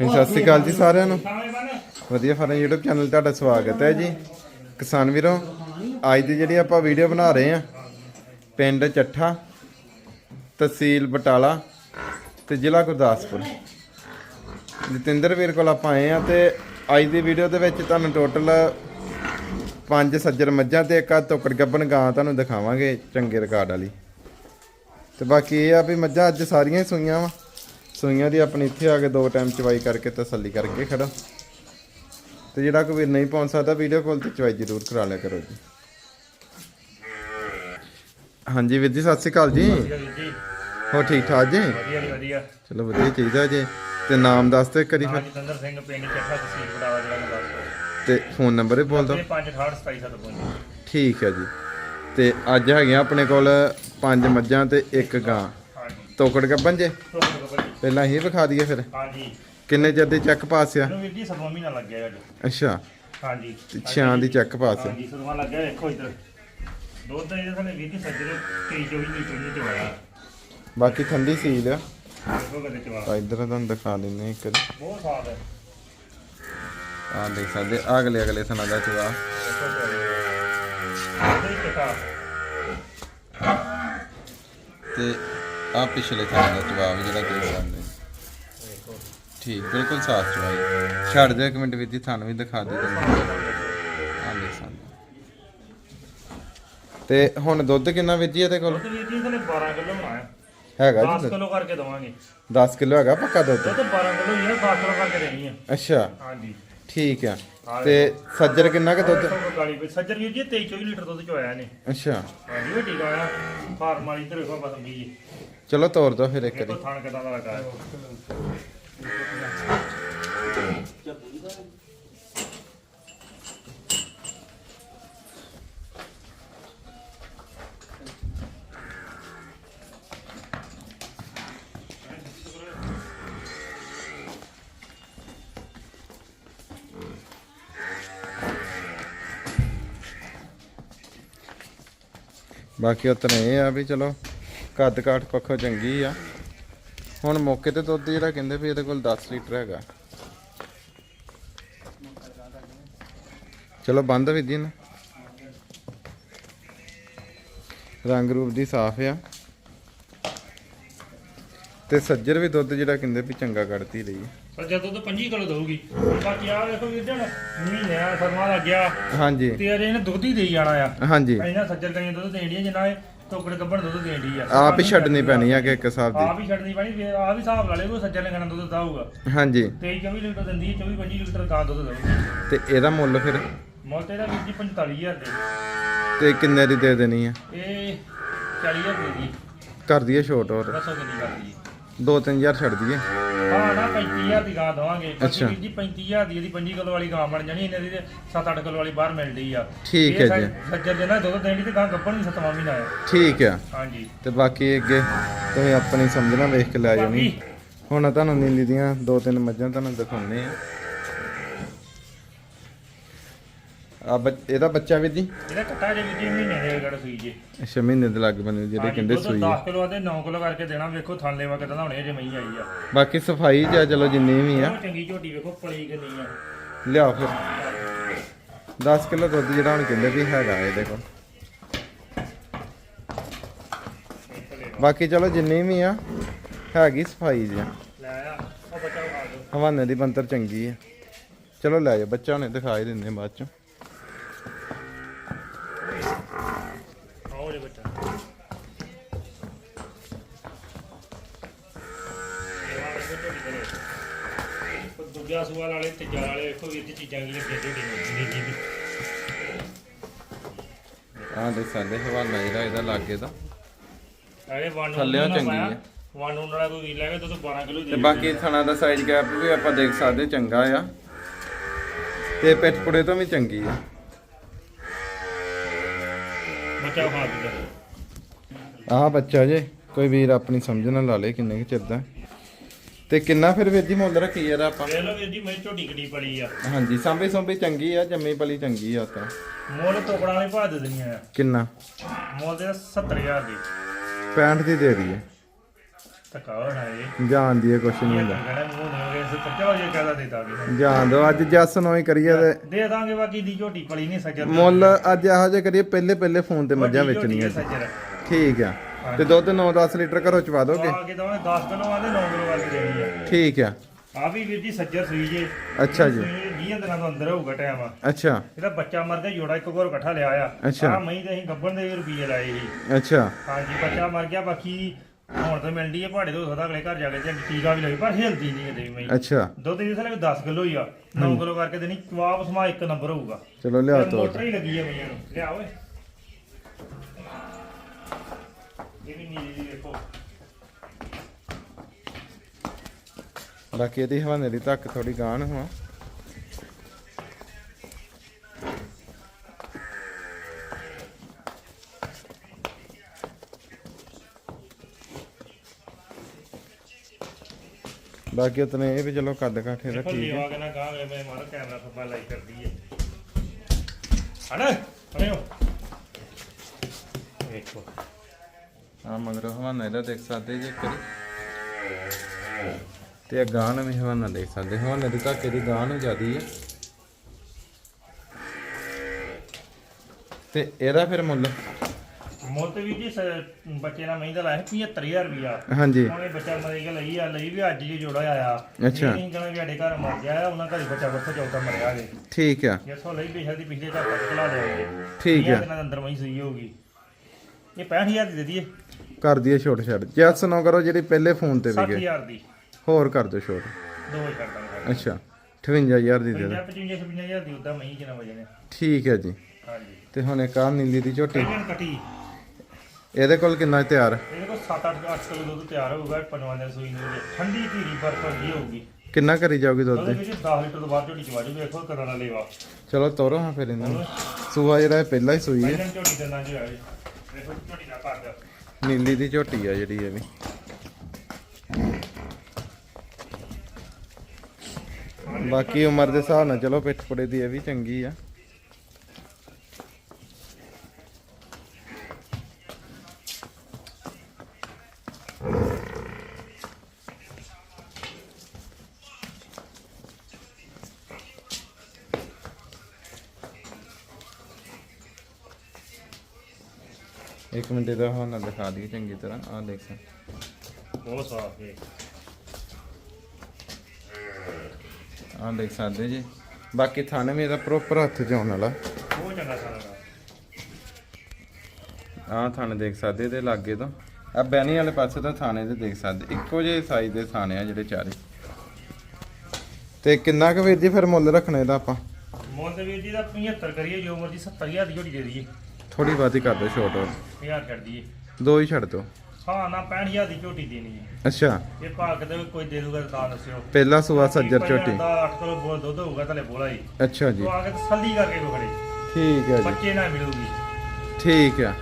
ਸਤਿ ਸ਼੍ਰੀ ਅਕਾਲ ਜੀ ਸਾਰਿਆਂ ਨੂੰ। ਵਧੀਆ ਫਾਰਮ YouTube ਚੈਨਲ ਤੁਹਾਡਾ ਸਵਾਗਤ ਹੈ ਜੀ। ਕਿਸਾਨ ਵੀਰੋ ਅੱਜ ਦੀ ਜਿਹੜੀ ਆਪਾਂ ਵੀਡੀਓ ਬਣਾ ਰਹੇ ਆ ਪਿੰਡ ਚੱਠਾ ਤਹਿਸੀਲ ਬਟਾਲਾ ਤੇ ਜ਼ਿਲ੍ਹਾ ਗੁਰਦਾਸਪੁਰ। ਜਤਿੰਦਰ ਵੀਰ ਕੋਲ ਆਪਾਂ ਆਏ ਆ ਤੇ ਅੱਜ ਦੀ ਵੀਡੀਓ ਦੇ ਵਿੱਚ ਤੁਹਾਨੂੰ ਟੋਟਲ ਪੰਜ ਸੱਜਰ ਮੱਝਾਂ ਤੇ ਇੱਕ ਆ ਤੋਕੜ ਗੱਬਣ ਗਾਂ ਤੁਹਾਨੂੰ ਦਿਖਾਵਾਂਗੇ ਚੰਗੇ ਰਿਕਾਰਡ ਵਾਲੀ। ਤੇ ਬਾਕੀ ਇਹ ਆ ਵੀ ਮੱਝਾਂ ਅੱਜ ਸਾਰੀਆਂ ਹੀ ਸੂਈਆਂ ਵਾ। ਸੂਈਆਂ ਦੀ ਆਪਣੀ ਇੱਥੇ ਆ ਕੇ ਦੋ ਟਾਈਮ ਚਵਾਈ ਕਰਕੇ ਤਸੱਲੀ ਕਰਕੇ ਖੜੋ। ਤੇ ਜਿਹੜਾ ਕੋਈ ਵੀਰ ਨਹੀਂ ਪਹੁੰਚ ਸਕਦਾ ਵੀਡੀਓ ਕਾਲ ਤੇ ਚਵਾਈ ਜ਼ਰੂਰ ਕਰਾ ਲਿਆ ਕਰੋ ਜੀ। ਹਾਂਜੀ ਵੀਰ ਜੀ ਸਤਿ ਸ਼੍ਰੀ ਅਕਾਲ ਜੀ। ਹੋ ਠੀਕ ਠਾਕ ਜੀ? ਵਧੀਆ ਜੀ ਵਧੀਆ। ਚਲੋ ਵਧੀਆ ਚਾਹੀਦਾ ਜੀ। ਤੇ ਨਾਮ ਦੱਸ ਤੇ ਕਰੀ ਫਿਰ। ਜਤਿੰਦਰ ਸਿੰਘ ਪਿੰਡ ਚੱਠਾ ਤਹਿਸੀਲ ਬੜਾਵਾ ਜ਼ਿਲ੍ਹਾ ਗੁਰਦਾਸਪੁਰ ਤੇ। ਫੋਨ ਨੰਬਰ ਹੀ ਬੋਲ ਦਿਓ। ਇਹ 56827 ਠੀਕ ਹੈ ਜੀ। ਤੇ ਅੱਜ ਹੈਗੀਆਂ ਆਪਣੇ ਕੋਲ ਪੰਜ ਮੱਝਾਂ ਤੇ ਇੱਕ ਗਾਂ। ਤੋਕੜ ਗੱਬਨ ਜੇ? ਪਹਿਲਾਂ ਇਹ ਵਿਖਾ ਦਈਏ ਫਿਰ। ਹਾਂਜੀ। ਕਿੰਨੇ ਚਿਰ ਦੀ ਚੈੱਕ ਪਾਸ ਆ? ਇਹਨੂੰ ਵੀਰ ਜੀ ਸਤਵਾਂ ਮਹੀਨਾ ਲੱਗ ਗਿਆ ਅੱਜ। ਅੱਛਾ। ਹਾਂਜੀ। ਛਾਂ ਦੀ ਚੈੱਕ ਪਾਸ ਆ। ਹਾਂਜੀ ਸਤਵਾਂ ਲੱਗ ਗਿਆ। ਵੇਖੋ ਇੱਧਰ। ਦੁੱਧ ਇਹਦੇ ਥਲੇ ਵੀਰ ਜੀ ਸੱਜਰੇ 23 24 ਲੀਟਰ ਦੇ ਚਵਾਇਆ ਬਾਕੀ ਠੰਡੀ ਸੀਲ ਆ। ਦੇਖੋ ਕਦੇ ਚਵਾ। ਤਾਂ ਇੱਧਰ ਤੁਹਾਨੂੰ ਦਿਖਾ ਦਿੰਨੇ ਇੱਕ। ਬਹੁਤ ਹੈ। ਆਹ ਦੇਖ ਸਕਦੇ ਅਗਲੇ ਅਗਲੇ ਥਣਾ ਦਾ ਚਵਾ। ਤੇ ਆਹ ਪਿਛਲੇ ਥਣਾ ਦਾ ਵੀ ਜਿਹੜਾ ਸਕਦੇ ਦੇਖੋ ਠੀਕ ਬਿਲਕੁਲ ਸਾਫ਼ ਚਵਾਈ ਛੱਡ ਦਿਓ ਇੱਕ ਮਿੰਟ ਵਿੱਚ ਹੀ ਥਣ ਵੀ ਦਿਖਾ ਦੇ ਤੁਹਾਨੂੰ ਦੇਖ ਸਕਦੇ ਤੇ ਹੁਣ ਦੁੱਧ ਕਿੰਨਾ ਵਿੱਚ ਇਹਦੇ ਕੋਲ? ਦੁੱਧ ਵੀਰ ਜੀ ਇਹਦੇ 12 ਕਿਲੋ ਬਣਾਇਆ। ਹੈਗਾ 10 ਜੀ ਕਿਲੋ ਕਰਕੇ ਦਵਾਂਗੇ। 10 ਕਿਲੋ ਹੈਗਾ ਪੱਕਾ ਦੁੱਧ? ਦੁੱਧ 12 ਕਿਲੋ ਹੀ ਹੈ 10 ਕਿਲੋ ਕਰਕੇ ਦੇਣੀ ਆ ਅੱਛਾ। ਹਾਂਜੀ। ਠੀਕ ਆ। ਤੇ ਸੱਜਰ ਕਿੰਨਾ ਕੁ ਦੁੱਧ? ਗਾਲੀ ਵਿੱਚ ਸੱਜਰ ਵੀਰ ਜੀ 23 24 ਲੀਟਰ ਦੁੱਧ ਚੋਇਆ ਨੇ ਅੱਛਾ। ਹਾਂਜੀ ਉਹ ਟੀਕਾ ਆਇਆ। ਫਾਰਮ ਵਾਲੀ ਤੇ ਵੇਖੋ ਬਸ ਜੀ। ਚਲੋ ਤੋਰ ਦੋ ਫਿਰ ਇੱਕ ਵਾਰੀ। ਥਾਣ ਕਿਦਾਂ ਦਾ ਲੱਗਾ। ਬਾਕੀ ਉਤਨੇ ਇਹ ਆ ਵੀ ਚਲੋ ਕੱਦ ਕਾਠ ਪੱਖੋਂ ਚੰਗੀ ਆ। ਹੁਣ ਮੌਕੇ ਤੇ ਦੁੱਧ ਜਿਹੜਾ ਕਹਿੰਦੇ ਵੀ ਇਹਦੇ ਕੋਲ 10 ਲੀਟਰ ਹੈਗਾ। ਚਲੋ ਬੰਦ ਵੀ ਦੀ ਨਾ। ਰੰਗ ਰੂਪ ਦੀ ਸਾਫ਼ ਆ। ਤੇ ਸੱਜਰ ਵੀ ਦੁੱਧ ਜਿਹੜਾ ਕਹਿੰਦੇ ਵੀ ਚੰਗਾ ਕੱਢਦੀ ਰਹੀ ਹੈ ਸੱਜਰ ਦੁੱਧ 25 ਕਿਲੋ ਦਊਗੀ। ਬਾਕੀ ਆ ਵੇਖੋ ਵੀਰ ਜਣ ਮਹੀਨੇ ਆ ਸਰਮਾ ਲੱਗ ਗਿਆ। ਹਾਂਜੀ। ਤੇ ਅਰੇ ਇਹਨੇ ਦੁੱਧ ਹੀ ਦੇਈ ਜਾਣਾ ਆ। ਹਾਂਜੀ। ਇਹਨਾਂ ਸੱਜਰ ਕਈਆਂ ਦੁੱਧ ਦੇਣੀ ਜਿੰਨਾ ਇਹ ਟੋਕੜ ਗੱਬਣ ਦੁੱਧ ਦੇਣੀ ਆ। ਆਪ ਹੀ ਛੱਡਣੀ ਪੈਣੀ ਆ ਕਿ ਇੱਕ ਹਿਸਾਬ ਆਪ ਹੀ ਛੱਡਣੀ ਪੈਣੀ ਫਿਰ ਆ ਵੀ ਹਿਸਾਬ ਲਾ ਲੈ ਕੋਈ ਸੱਜਰ ਨੇ ਕਹਿਣਾ ਦੁੱਧ ਦਾਊਗਾ ਦੀ ਹਾਂਜੀ। 23 24 ਲੀਟਰ ਦਿੰਦੀ ਹੈ 24 25 ਲੀਟਰ ਗਾਂ ਦੁੱਧ ਦਊਗੀ। ਤੇ ਇਹਦਾ ਮੁੱਲ ਫਿਰ? ਮੁੱਲ ਤੇ ਇਹਦਾ ਵੀਰ ਜੀ 45000 ਦੇ। ਤੇ ਕਿੰਨੇ ਦੀ ਦੇ ਦੇਣੀ ਆ? ਇਹ 40000 ਦੇ ਦੀ। ਕਰ ਦਈਏ ਛੋਟ ਹੋਰ? ਦੱਸੋ ਕਿੰਨੀ ਹੈ 2-3000 ਛੱਡ ਦਈਏ। ਹਾਂ ਨਾ 35000 ਦੀ ਗਾਂ ਦਵਾਂਗੇ। ਅੱਛਾ। ਵੀਰ ਜੀ 35000 ਦੀ ਇਹਦੀ 25 ਕਿਲੋ ਵਾਲੀ ਗਾਂ ਬਣ ਜਾਣੀ ਇਹਨਾਂ ਦੀ ਤੇ 7-8 ਕਿਲੋ ਵਾਲੀ ਬਾਹਰ ਮਿਲਦੀ ਆ। ਠੀਕ ਹੈ ਜੀ। ਸੱਜਰ ਦੇ ਨਾਲ ਦੁੱਧ ਦੇਣੀ ਤੇ ਗਾਂ ਗੱਭਣ ਵੀ ਸਤਵਾਂ ਮਹੀਨਾ ਆ। ਠੀਕ ਆ। ਹਾਂਜੀ। ਤੇ ਬਾਕੀ ਅੱਗੇ ਤੁਸੀਂ ਆਪਣੀ ਸਮਝਣਾ ਵੇਖ ਕੇ ਲੈ ਜਾਣੀ ਹੁਣ ਤੁਹਾਨੂੰ ਨੀਲੀ ਦੀਆਂ ਦੋ ਤਿੰਨ ਮੱਝਾਂ ਤੁਹਾਨੂੰ ਦਿਖਾਉਣੇ ਆ ਆ ਬੱਚ- ਇਹਦਾ ਬੱਚਾ ਵੀ ਜੀ? ਇਹਦਾ ਕੱਟਾ ਜੇ ਜੀ ਮਹੀਨੇ ਦੇ ਗੜ ਸੂਈ ਜੇ। ਅੱਛਾ ਮਹੀਨੇ ਦੇ ਲੱਗ ਬਣੇ ਜਿਹੜੇ ਕਹਿੰਦੇ ਸੂਈ ਆ। 10 ਕਿਲੋ ਦੇ 9 ਕਿਲੋ ਕਰਕੇ ਦੇਣਾ ਵੇਖੋ ਥਣ ਲੈਵਾ ਕਿਦਾਂ ਹੋਣੇ ਜੇ ਮਈ ਆਈ ਆ। ਬਾਕੀ ਸਫ਼ਾਈ ਆ ਚਲੋ ਜਿੰਨੀ ਵੀ ਆ। ਉਹ ਚੰਗੀ ਝੋਟੀ ਵੇਖੋ ਪਲੀ ਕਿੰਨੀ ਆ। ਲਿਆਓ ਫਿਰ। 10 ਕਿਲੋ ਦੁੱਧ ਜਿਹੜਾ ਹੁਣ ਕਹਿੰਦੇ ਵੀ ਹੈਗਾ ਇਹਦੇ ਕੋਲ। ਬਾਕੀ ਚਲੋ ਜਿੰਨੀ ਵੀ ਆ ਹੈਗੀ ਸਫ਼ਾਈ ਜੀ। ਲੈ ਆ ਉਹ ਬੱਚਾ ਖਾ ਦੋ ਹਵਾਨੇ ਦੀ ਬੰਤਰ ਚੰਗੀ ਆ। ਚਲੋ ਲੈ ਜਾਓ ਬੱਚਾ ਹੁਣੇ ਦਿਖਾ ਹੀ ਦਿੰਦੇ ਬਾਅਦ ਚ। ਦੂਜਾ ਸੂਆ ਵਾਲੇ ਤੀਜਾ ਵਾਲੇ ਵੇਖੋ ਵੀਰ ਜੀ ਚੀਜ਼ਾਂ ਝੋਟੀ ਨੂੰ ਨੀਤੀ ਵੀ ਆਹ ਦੇ ਸਾਡੇ ਹਵਾਨਾ ਜਿਹੜਾ ਇਹਦਾ ਲਾਗੇ ਦਾ। ਅਰੇ ਵਨ ਥੱਲਿਓਂ ਚੰਗੀ ਆ। ਵਨ ਨੂੰ ਵਾਲਾ ਕੋਈ ਵੀਰ ਲੈ ਕੇ ਦੁੱਧ 12 ਕਿਲੋ ਤੇ ਬਾਕੀ ਥਣਾ ਦਾ ਸਾਈਜ਼ ਗੈਪ ਵੀ ਆਪਾਂ ਦੇਖ ਸਕਦੇ ਚੰਗਾ ਆ। ਤੇ ਪਿੱਠ ਪੁੜੇ ਤੋਂ ਵੀ ਚੰਗੀ ਆ। ਬੱਚਾ ਖਾ ਦੂਗਾ ਆਹ ਬੱਚਾ ਜੇ ਕੋਈ ਵੀਰ ਆਪਣੀ ਸਮਝ ਨਾਲ ਲਾ ਲੇ ਕਿੰਨੇ ਕੁ ਚਿਰ ਦਾ। ਤੇ ਕਿੰਨਾ ਫਿਰ ਵੀਰ ਜੀ ਮੁੱਲ ਰੱਖੀ ਯਾਰ ਆਪਾਂ? ਵੇਖ ਲਓ ਵੀਰ ਜੀ ਮੇਰੀ ਝੋਟੀ ਕਿੱਡੀ ਪਲੀ ਆ। ਹਾਂਜੀ ਸਾਂਭੀ ਸੁੰਭੀ ਚੰਗੀ ਆ ਜੰਮੀ ਪਲੀ ਚੰਗੀ ਆ ਤਾਂ ਮੁੱਲ ਟੋਕੜਾ ਵਾਲੇ ਭਾ ਦੇ ਆ। ਕਿੰਨਾ? ਮੁੱਲ ਦੇ 70000 ਦੀ। 65 ਦੀ ਦੇ ਦਈਏ। ਹੋਣਾ ਇਹ। ਜਾਣਦੀ ਹੈ ਕੁਛ ਨਹੀਂ ਹੁੰਦਾ। ਜੇ ਦੇ ਜਾਣ ਦੋ ਅੱਜ ਜੱਸ ਨੂੰ ਹੀ ਕਰੀਏ ਤੇ ਦੇ ਦਾਂਗੇ ਬਾਕੀ ਦੀ ਝੋਟੀ ਪਲੀ ਨਹੀਂ ਸੱਜਰ। ਮੁੱਲ ਅੱਜ ਇਹੋ ਜਿਹਾ ਕਰੀਏ ਪਹਿਲੇ ਪਹਿਲੇ ਫੋਨ ਤੇ ਮੱਝਾਂ ਵੇਚਣੀਆਂ ਜੀ। ਠੀਕ ਆ। ਤੇ ਦੁੱਧ 9-10 ਲੀਟਰ ਘਰੋਂ ਚਵਾ ਦੋਗੇ? ਆ ਕੇ ਦਵਾਂਗੇ 10 ਕਿਲੋ ਆਂਦੇ 9 ਕਿਲੋ ਵਾਲੀ ਦੇਣੀ ਆ। ਠੀਕ ਆ। ਆ ਵੀ ਵੀਰ ਜੀ ਸੱਜਰ ਸੂਈ ਜੇ। ਅੱਛਾ ਜੀ। 20 ਦਿਨਾਂ ਤੋਂ ਅੰਦਰ ਹੋਊਗਾ ਟਾਈਮ। ਅੱਛਾ। ਇਹਦਾ ਬੱਚਾ ਮਰ ਗਿਆ ਜੋੜਾ ਇੱਕ ਹੋਰ ਇਕੱਠਾ ਲਿਆ ਆ। ਅੱਛਾ। ਆ ਮਹੀਂ ਤੇ ਅਸੀਂ ਗੱਬਣ ਦੇ ਰੁਪਏ ਲਾਏ ਸੀ। ਅੱਛਾ। ਹਾਂਜੀ ਬੱਚਾ ਮਰ ਗਿਆ ਬਾਕੀ ਹੁਣ ਤਾਂ ਮਿਲਦੀ ਹੈ ਪਹਾੜੇ ਤੋਂ ਸਕਦਾ ਅਗਲੇ ਘਰ ਜਾ ਕੇ ਤੇ ਟੀਕਾ ਵੀ ਲੱਗੇ ਪਰ ਹਿਲਦੀ ਨਹੀਂ ਵੀ ਮਹੀਂ। ਅੱਛਾ। ਦੁੱਧ ਦੀ ਥਲੇ 10 ਕਿਲੋ ਹੀ ਆ। 9 ਕਿਲੋ ਕਰਕੇ ਦੇਣੀ ਜਵਾਬ ਸਮਾ ਇੱਕ ਨੰਬਰ ਹੋਊਗਾ। ਚਲੋ ਲਿਆ ਤੇ ਤੋ ਮੋਟਰ ਹੀ ਲੱਗੀ ਹੈ ਮਈਆਂ ਨੂੰ। ਲਿਆ ਓਏ। ਇਹ ਵੀ ਨੀਲੀ ਦੀ ਦੇਖੋ ਬਾਕੀ ਇਹਦੀ ਹਵਾਨੇ ਦੀ ਧੱਕ ਥੋੜੀ ਗਾਣ ਹੋਆ ਬਾਕੀ ਉਤਨੇ ਇਹ ਵੀ ਚਲੋ ਕੱਦ ਕਾਠੇ ਦਾ ਠੀਕ ਹੈ। ਲੀਵਾ ਕੇ ਨਾ ਕਹਾਂਗੇ ਮੈਂ ਮਾਰ ਕੈਮਰਾ ਫੱਬਾ ਲਾਈਕ ਕਰਦੀ ਹੈ। ਹਣਾ ਹਣਿਓ ਦੇਖੋ। ਆ ਮਗਰ ਹਵਾਨਾ ਇਹਦਾ ਦੇਖ ਸਕਦੇ ਜੇ ਕਰੀ ਤੇ ਇਹ ਗਾਣ ਵੀ ਹਵਾਨਾ ਦੇਖ ਸਕਦੇ। ਹਵਾਨੇ ਦੀ ਧੱਕੇ ਦੀ ਗਾਣ ਜਿਆਦੀ ਹੈ ਤੇ ਇਹਦਾ ਫਿਰ ਮੁੱਲ? ਮੁੱਲ ਵੀ ਜੀ ਬੱਚੇ ਨਾਲ ਮਹੀਂ ਦਾ ਲਾਇਆ ਸੀ 75000 ਰੁਪਿਆ ਹਾਂਜੀ। ਹੁਣ ਇਹ ਬੱਚਾ ਮਰੇ ਕੇ ਲਈ ਆ ਲਈ ਵੀ ਅੱਜ ਹੀ ਜੋੜਾ ਆਇਆ। ਅੱਛਾ। ਨਹੀਂ ਕਹਿੰਦਾ ਵੀ ਸਾਡੇ ਘਰ ਮਰ ਗਿਆ ਆ, ਉਹਨਾਂ ਘਰੇ ਬੱਚਾ ਬੱਚਾ ਚੌਥਾ ਮਰਿਆ ਜੇ। ਠੀਕ ਆ। ਜਿੱਥੋਂ ਲਈ ਪਿਛਲੇ ਦੀ ਪਿਛਲੇ ਘਰ ਤੱਕ ਖਲਾ ਲਿਆ ਠੀਕ ਆ। ਦਿਨਾਂ ਦੇ ਅੰਦਰ ਮਹੀਂ ਸੂਈ ਹੋਊਗੀ ਇਹ 65000 ਦੀ ਦੇ ਦਈਏ। ਕਰ ਦਈਏ ਛੋਟ ਛੱਡ। ਜੈਸ ਨਾ ਕਰੋ ਜਿਹੜੀ ਪਹਿਲੇ ਫੋਨ ਤੇ ਵੀ ਗਏ 60000 ਦੀ। ਹੋਰ ਕਰ ਦਿਓ ਛੋਟ। ਦੋ ਹੀ ਕਰ ਦਾਂਗੇ ਅੱਛਾ 58000 ਦੀ ਦੇ ਦਿਓ। 55 55000 ਦੀ ਉਦਾਂ ਮਹੀਂ ਕਿੰਨਾ ਵਜਨੇ ਠੀਕ ਹੈ ਜੀ। ਹਾਂਜੀ। ਤੇ ਹੁਣ ਇੱਕ ਆ ਨੀਲੀ ਦੀ ਝੋਟੀ। ਇਹਨਾਂ ਕੱਟੀ। ਇਹਦੇ ਕੋਲ ਕਿੰਨਾ ਤਿਆਰ? ਇਹਦੇ ਕੋਲ 7-8 8 ਕਿਲੋ ਦੁੱਧ ਤਿਆਰ ਹੋਊਗਾ ਪੰਜਵਾਂ ਦਿਨ ਸੂਈ ਨੂੰ ਠੰਡੀ ਧੀਰੀ ਬਰਫ ਵਰਗੀ ਹੋਊਗੀ। ਕਿੰਨਾ ਕਰੀ ਜਾਓਗੀ ਦੁੱਧ? ਉਹਦੇ ਦੀ ਵਿੱਚ 10 ਲੀਟਰ ਤੋਂ ਬਾਅਦ ਝੋਟੀ ਵੇਖੋ ਦਾ ਚਲੋ ਤੋਰੋ ਹਾਂ ਫਿਰ ਇਹਨਾਂ। ਨੂੰ ਸੂਆ ਜਿਹੜਾ ਇਹ ਪਹਿਲਾਂ ਹੀ ਸੂਈ ਹੈ। ਪਹਿਲਾਂ ਝੋਟੀ ਦੇ ਨਾਂ ਜੀ ਆਵੇ ਵੇਖੋ ਝੋਟੀ ਦਾ ਪਾ ਨੀਲੀ ਦੀ ਝੋਟੀ ਆ ਜਿਹੜੀ ਇਹ ਵੀ। ਬਾਕੀ ਉਮਰ ਦੇ ਹਿਸਾਬ ਨਾਲ ਚਲੋ ਪਿੱਠ ਪੁੜੇ ਦੀ ਇਹ ਵੀ ਚੰਗੀ ਆ। ਇੱਕ ਮਿੰਟ ਇਹਦਾ ਹੁਣ ਦਿਖਾ ਦਈਏ ਚੰਗੀ ਤਰ੍ਹਾਂ ਆਹ ਦੇਖ। ਸਕਦੇ ਬਹੁਤ ਸਾਫ਼ ਹੈ ਆਹ ਦੇਖ ਸਕਦੇ ਜੀ। ਬਾਕੀ ਥਾਣੇ ਵੀ ਇਹਦਾ ਪ੍ਰੋਪਰ ਹੱਥ 'ਚ ਆਉਣ ਵਾਲਾ। ਬਹੁਤ ਚੰਗਾ ਸਾਰਾ ਆਹ ਥਾਣੇ ਦੇਖ ਸਕਦੇ ਇਹਦੇ ਲਾਗੇ ਤੋਂ। ਆ ਬੈਣੀ ਵਾਲੇ ਪਾਸੇ ਤੋਂ ਥਾਣੇ ਦੇ ਦੇਖ ਸਕਦੇ। ਇੱਕੋ ਜਿਹੇ ਸਾਈਜ਼ ਦੇ ਥਾਣੇ ਆ ਜਿਹੜੇ ਚਾਰੇ। ਤੇ ਕਿੰਨਾ ਕੁ ਵੀਰ ਜੀ ਫਿਰ ਮੁੱਲ ਰੱਖਣਾ ਇਹਦਾ ਆਪਾਂ? ਮੁੱਲ ਵੀਰ ਜੀ ਦਾ 75 ਕਰੀਏ ਜੋ ਮਰਜ਼ੀ 70000 ਦੀ ਝੋਟੀ ਦੇ ਦਈਏ। ਥੋੜੀ ਬਾਤੀ ਕਰ ਦਿਓ ਛੋਟ ਹੋਰ 1000 ਕਰ ਦਈਏ। ਦੋ ਹੀ ਛੱਡ ਦਿਓ ਹਾਂ ਨਾ 65000 ਦੀ ਝੋਟੀ ਦੇਣੀ ਹੈ। ਅੱਛਾ। ਇਹ ਭਾਗ ਦੇ ਕੋਈ ਦੇ ਦੂਗਾ ਤਾਂ ਦੱਸਿਓ। ਪਹਿਲਾ ਸੂਆ ਸੱਜਰ ਝੋਟੀ। 8 ਕਿਲੋ ਬੋਲ ਦੁੱਧ ਹੋਊਗਾ ਥਲੇ ਬੋਲਾ ਹੀ ਅੱਛਾ ਜੀ। ਤੋ ਆ ਕੇ ਤਸੱਲੀ ਕਰਕੇ ਕੋ ਖੜੇ। ਠੀਕ ਹੈ ਜੀ। ਬੱਚੇ ਨਾ ਮਿਲੂਗੀ। ਠੀਕ ਆ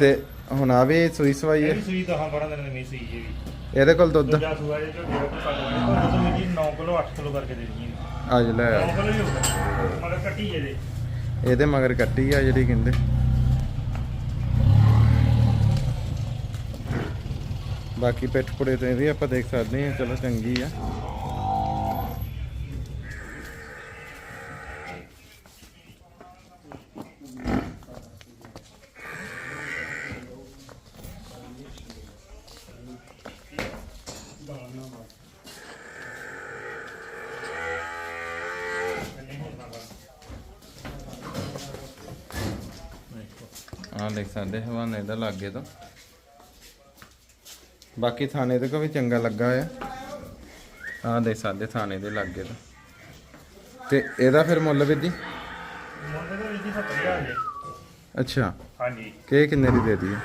ਤੇ ਹੁਣ ਆ ਵੀ ਸੂਈ ਸਵਾਈ ਇਹ ਹੈ? ਵੀ ਸੂਈ 10 12 ਦਿਨ ਦੀ ਨਹੀਂ ਸੂਈ ਇਹ ਵੀ ਇਹਦੇ ਕੋਲ ਦੁੱਧ? ਦੂਜਾ ਸੂਆ ਜੇ ਝੋਟੀ ਦਾ ਕੋਈ ਦੁੱਧ ਮੇਰੀ 9 ਕਿਲੋ 8 ਕਿਲੋ ਕਰਕੇ ਦੇ ਦਈਏ। ਅੱਜ ਲੈ 9 ਕਿਲੋ ਹੀ ਹੋਊਗਾ। ਮਗਰ ਕੱਟੀ ਇਹਦੇ। ਇਹਦੇ ਮਗਰ ਕੱਟੀ ਆ ਜਿਹੜੀ ਕਹਿੰਦੇ। ਬਾਕੀ ਪਿੱਠ ਪੁੜੇ ਤੇ ਵੀ ਆਪਾਂ ਦੇਖ ਸਕਦੇ ਹਾਂ, ਚਲੋ ਚੰਗੀ ਆ। ਆਹ ਦੇਖ ਸਕਦੇ ਹਵਾਨੇ ਦਾ ਲਾਗੇ ਤੋਂ। ਬਾਕੀ ਥਾਣੇ ਤੇ ਕੋ ਵੀ ਚੰਗਾ ਲੱਗਾ ਆ। ਆਹ ਦੇਖ ਸਕਦੇ ਥਾਣੇ ਦੇ ਲਾਗੇ ਤੋਂ। ਤੇ ਇਹਦਾ ਫਿਰ ਮੁੱਲ ਵੀਰ ਜੀ? ਮੁੰਡੇ ਦੇ ਵਿੱਚ 70000 ਦੇ। ਅੱਛਾ। ਹਾਂਜੀ। ਕਿ ਕਿੰਨੇ ਦੀ ਦੇ ਦਈਏ?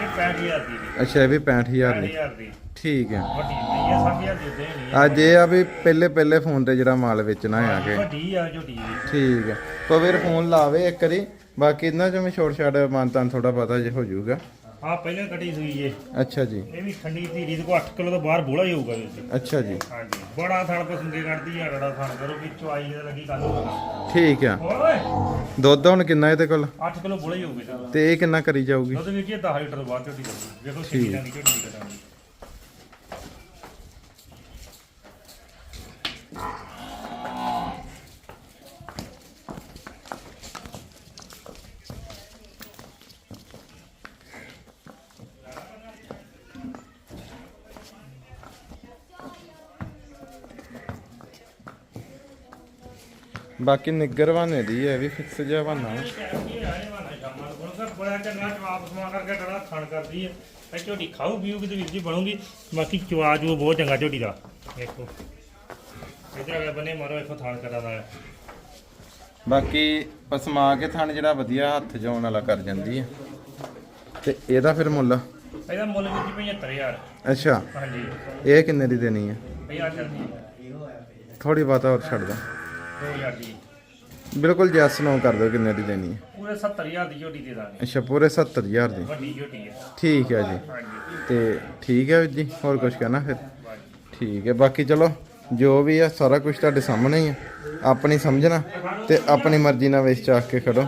ਇਹ 65000 ਦੀ ਵੀ ਅੱਛਾ ਇਹ ਵੀ 65000 ਦੀ। 65000 ਦੀ। ਠੀਕ ਹੈ ਵੱਡੀ ਨਹੀਂ ਹੈ 60000 ਦੀ ਉਦਾਂ ਹੀ ਨਹੀਂ ਹੈ ਅੱਜ ਇਹ ਆ ਵੀ ਪਹਿਲੇ ਪਹਿਲੇ ਫੋਨ ਤੇ ਜਿਹੜਾ ਮਾਲ ਵੇਚਣਾ ਆ ਕੇ। ਵੱਡੀ ਆ ਝੋਟੀ ਦੀ। ਠੀਕ ਹੈ ਕੋ ਵੀਰ ਫੋਨ ਲਾਵੇ ਇੱਕ ਵਾਰੀ। ਬਾਕੀ ਇਹਨਾਂ ਚ ਮੈਂ ਛੋਟ ਛਾੜ ਮਾਨਤਾਨ ਥੋੜਾ ਪਤਾ ਜੇ ਹੋ ਜਾਊਗਾ। ਆ ਪਹਿਲਾਂ ਕੱਟੀ ਸੂਈ ਜੇ ਅੱਛਾ ਜੀ। ਇਹ ਵੀ ਠੰਡੀ ਧੀਰੀ ਦੇ ਕੋ 8 ਕਿਲੋ ਤੋਂ ਬਾਹਰ ਬੋਲਾ ਹੀ ਹੋਊਗਾ ਵਿੱਚ। ਅੱਛਾ ਜੀ। ਹਾਂਜੀ। ਬੜਾ ਥਣ ਪਸੰਦੇ ਕੱਢਦੀ ਆ ਰੜਾ ਥਣ ਕਰੋ ਵਿੱਚੋਂ ਆਈ ਜਿਹਦਾ ਲੱਗੀ ਕੱਲ ਠੀਕ ਆ। ਓਏ! ਦੁੱਧ ਹੁਣ ਕਿੰਨਾ ਇਹਦੇ ਕੋਲ? 8 ਕਿਲੋ ਬੋਲਾ ਹੀ ਹੋਊਗਾ ਤੇ ਇਹ ਕਿੰਨਾ ਕਰੀ ਜਾਊਗੀ? ਦੁੱਧ ਇਹ 10 ਲੀਟਰ ਤੋਂ ਬਾਅਦ ਝੋਟੀ ਲੱਗੀ ਵੇਖੋ ਕਿੰਨੀ ਦੀ ਝੋਟੀ ਦੀ ਬਾਕੀ ਨਿੱਗਰ ਬਾਨੇ ਦੀ ਹੈ ਵੀ ਫਿਕਸ ਜਿਹਾ ਕਰਦੀ ਹੈ। ਇਹ ਝੋਟੀ ਖਾਊ ਪੀਊ ਕਿਤੇ ਵੀਰ ਜੀ ਬਣੂਗੀ ਬਾਕੀ ਚਵਾ ਜੂ ਬਹੁਤ ਚੰਗਾ ਝੋਟੀ ਦਾ ਦੇਖੋ ਇਧਰ ਅਗਰ ਬੰਨੇ ਮਾਰੋ ਇੱਥੋਂ ਥਣ ਕਰਾਦਾ ਹੈ ਬਾਕੀ ਪਸਮਾ ਕੇ ਥਣ ਜਿਹੜਾ ਵਧੀਆ ਹੱਥ ਜਾਉਣ ਵਾਲਾ ਕਰ ਜਾਂਦੀ ਹੈ। ਤੇ ਇਹਦਾ ਫਿਰ ਮੁੱਲ? ਇਹਦਾ ਮੁੱਲ ਵੀ 75000 ਅੱਛਾ। ਹਾਂਜੀ। ਇਹ ਕਿੰਨੇ ਦੀ ਦੇਣੀ ਹੈ? 50 ਚੱਲਦੀ ਥੋੜੀ ਬਹੁਤਾ ਹੋਰ ਛੱਡ ਦੋ 2000 ਦੀ। ਬਿਲਕੁਲ ਜੈਸ ਨੋ ਕਰ ਦਿਓ ਕਿੰਨੇ ਦੀ ਦੇਣੀ ਹੈ। ਪੂਰੇ 70000 ਦੀ ਝੋਟੀ ਦੇ ਦਾਂਗੇ। ਅੱਛਾ ਪੂਰੇ 70000 ਦੀ। ਵੱਡੀ ਝੋਟੀ ਹੈ। ਠੀਕ ਹੈ ਜੀ। ਹਾਂਜੀ। ਤੇ ਠੀਕ ਹੈ ਵੀਰ ਜੀ ਹੋਰ ਕੁਝ ਕਹਿਣਾ ਫਿਰ? ਠੀਕ ਹੈ ਬਾਕੀ ਚਲੋ ਜੋ ਵੀ ਆ ਸਾਰਾ ਕੁਝ ਤੁਹਾਡੇ ਸਾਹਮਣੇ ਹੀ ਆ ਆਪਣੀ ਸਮਝਣਾ ਤੇ ਆਪਣੀ ਮਰਜ਼ੀ ਨਾਲ ਵੇਚ ਚਾਕ ਕੇ ਖੜੋ।